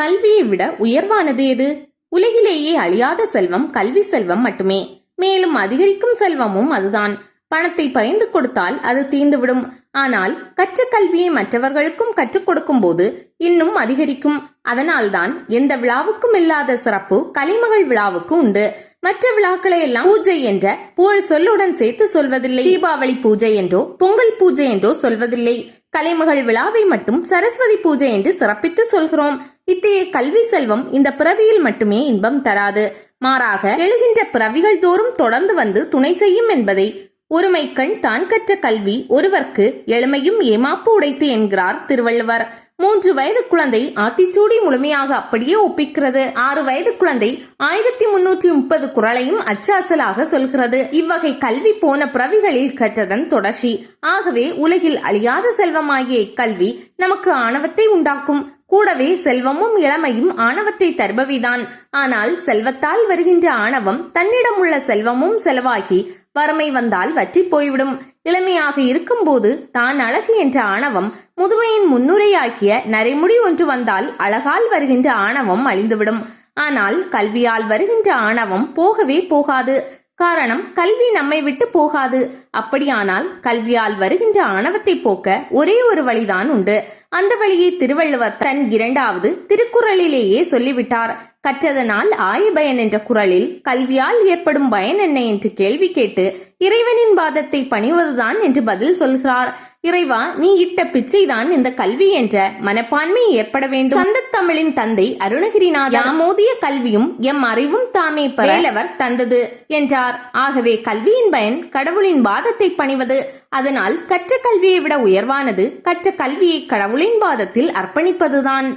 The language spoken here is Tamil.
கல்வியை விட உயர்வானது எது? உலகிலேயே அழியாத செல்வம் கல்வி செல்வம் மட்டுமே. மேலும் அதிகரிக்கும் செல்வமும் அதுதான். பணத்தை பயந்து கொடுத்தால் அது தீர்ந்துவிடும் ஆனால் கற்ற கல்வியை மற்றவர்களுக்கும் கற்றுக் கொடுக்கும் போது இன்னும் அதிகரிக்கும். அதனால்தான் எந்த விழாவுக்கும் இல்லாத சிறப்பு கலைமகள் விழாவுக்கு உண்டு. மற்ற விழாக்களை எல்லாம் பூஜை என்ற புகழ் சொல்லுடன் சேர்த்து சொல்வதில்லை. தீபாவளி பூஜை என்றோ பொங்கல் பூஜை என்றோ சொல்வதில்லை. கலைமகள் விழாவை மட்டும் சரஸ்வதி பூஜை என்று சிறப்பித்து சொல்கிறோம். இத்தகைய கல்வி செல்வம் இந்த பிறவியில் மட்டுமே இன்பம் தராது. மாறாக எழுகின்ற பிறவிகள் தோறும் தொடர்ந்து வந்து துணை செய்யும் என்பதை ஒருமைக்கண் தான் கற்ற கல்வி ஒருவர்க்கு எளிமையும் ஏமாப்பு உடைத்து என்கிறார் திருவள்ளுவர். மூன்று வயது குழந்தை ஆத்திச்சூடி முழுமையாக அப்படியே ஒப்பிக்கிறது. ஆறு வயது குழந்தை ஆயிரத்தி முன்னூற்றி முப்பது குரலையும் அச்சாசலாக சொல்கிறது. இவ்வகை கல்வி போன பிறவிகளில் கற்றதன் தொடர்ச்சி. ஆகவே உலகில் அழியாத செல்வமாகிய இக்கல்வி நமக்கு ஆணவத்தை உண்டாக்கும். கூடவே செல்வமும் இளமையும் ஆணவத்தை தருபவிதான். ஆனால் செல்வத்தால் வருகின்ற ஆணவம் தன்னிடமுள்ள செல்வமும் செலவாகி வறுமை வந்தால் வற்றி போய்விடும். இளமையாக இருக்கும்போது தான் அழகு என்ற ஆணவம் முதுமையின் முன்னுரையாகிய நரைமுடி ஒன்று வந்தால் அழகால் வருகின்ற ஆணவம் அழிந்துவிடும். ஆனால் கல்வியால் வருகின்ற ஆணவம் போகவே போகாது. காரணம் கல்வி நம்மை விட்டு போகாது. அப்படியானால் கல்வியால் வருகின்ற ஆணவத்தை போக்க ஒரே ஒரு வழிதான் உண்டு. அந்த வழியை திருவள்ளுவர் தன் இரண்டாவது திருக்குறளிலேயே சொல்லிவிட்டார். கற்றதனால் ஆய பயன் என்ற குரலில் கல்வியால் ஏற்படும் பயன் என்ன என்று கேள்வி கேட்டு இறைவனின் பாதத்தை பணிவதுதான் என்று பதில் சொல்கிறார். இறைவா நீ இட்ட பிச்சைதான் இந்த கல்வி என்ற மனப்பான்மை ஏற்பட வேண்டும். சந்த தமிழின் தந்தை அருணகிரிநாத் யாமோதிய கல்வியும் எம் அறிவும் தாமே பரலவர் தந்தது என்றார். ஆகவே கல்வியின் பயன் கடவுளின் வாதத்தை பணிவது. அதனால் கற்ற கல்வியை விட உயர்வானது கற்ற கல்வியை கடவுளின் பாதத்தில் அர்ப்பணிப்பதுதான்.